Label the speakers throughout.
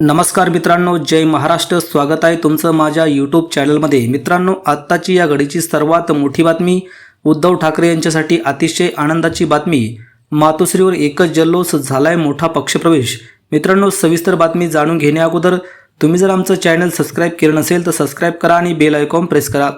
Speaker 1: नमस्कार मित्रांनो जय महाराष्ट्र. स्वागत आहे तुमचं माझ्या यूट्यूब चॅनलमध्ये मित्रांनो आत्ताची या घडीची सर्वात मोठी बातमी उद्धव ठाकरे यांच्यासाठी अतिशय आनंदाची बातमी. मातोश्रीवर एकच जल्लोष झालाय मोठा पक्षप्रवेश. मित्रांनो सविस्तर बातमी जाणून घेण्याअगोदर तुम्ही जर आमचं चॅनल सबस्क्राईब केलं नसेल तर सबस्क्राईब करा आणि बेल आयकॉन प्रेस करा.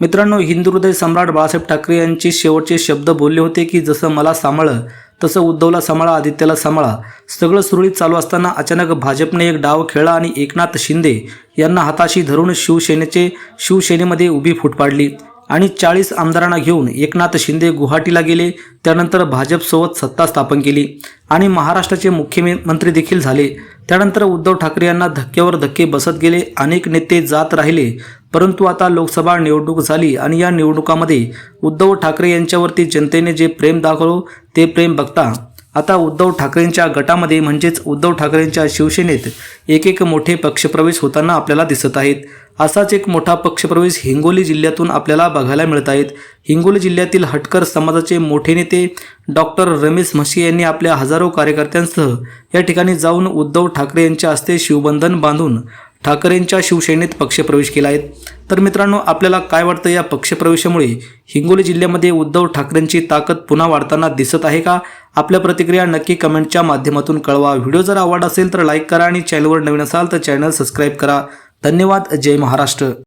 Speaker 1: मित्रांनो हिंदू हृदय सम्राट बाळासाहेब ठाकरे यांचे शेवटचे शब्द बोलले होते की जसं मला सांभाळं तसं उद्धवला सांभाळा आदित्यला सांभाळा. सगळं सुरळीत चालू असताना अचानक भाजपने एक डाव खेळला आणि एकनाथ शिंदे यांना हाताशी धरून शिवसेनेचे शिवसेनेमध्ये उभी फूट पाडली. आणि चाळीस आमदारांना घेऊन एकनाथ शिंदे गुवाहाटीला गेले. त्यानंतर भाजपसोबत सत्ता स्थापन केली आणि महाराष्ट्राचे मुख्यमंत्री देखील झाले. त्यानंतर उद्धव ठाकरे यांना धक्क्यावर धक्के बसत गेले. अनेक नेते जात राहिले परंतु आता लोकसभा निवडणूक झाली आणि या निवडणुकामध्ये उद्धव ठाकरे यांच्यावरती जनतेने जे प्रेम दाखवलं ते प्रेम बघता आता उद्धव ठाकरेंच्या गटामध्ये म्हणजेच उद्धव ठाकरेंच्या शिवसेनेत एक एक मोठे पक्षप्रवेश होताना आपल्याला दिसत आहेत. असाच एक मोठा पक्षप्रवेश हिंगोली जिल्ह्यातून आपल्याला बघायला मिळत आहेत. हिंगोली जिल्ह्यातील हटकर समाजाचे मोठे नेते डॉक्टर रमेश म्हशी यांनी आपल्या हजारो कार्यकर्त्यांसह या ठिकाणी जाऊन उद्धव ठाकरे यांच्या हस्ते शिवबंधन बांधून ठाकरेंच्या शिवसेनेत पक्षप्रवेश केला आहे. तर मित्रांनो आपल्याला काय वाटतं या पक्षप्रवेशामुळे? हिंगोली जिल्ह्यामध्ये उद्धव ठाकरेंची ताकद पुन्हा वाढताना दिसत आहे का? आपल्या प्रतिक्रिया नक्की कमेंटच्या माध्यमातून कळवा. व्हिडिओ जर आवड असेल तर लाईक करा आणि चॅनलवर नवीन असाल तर चॅनल सबस्क्राईब करा. धन्यवाद. जय महाराष्ट्र.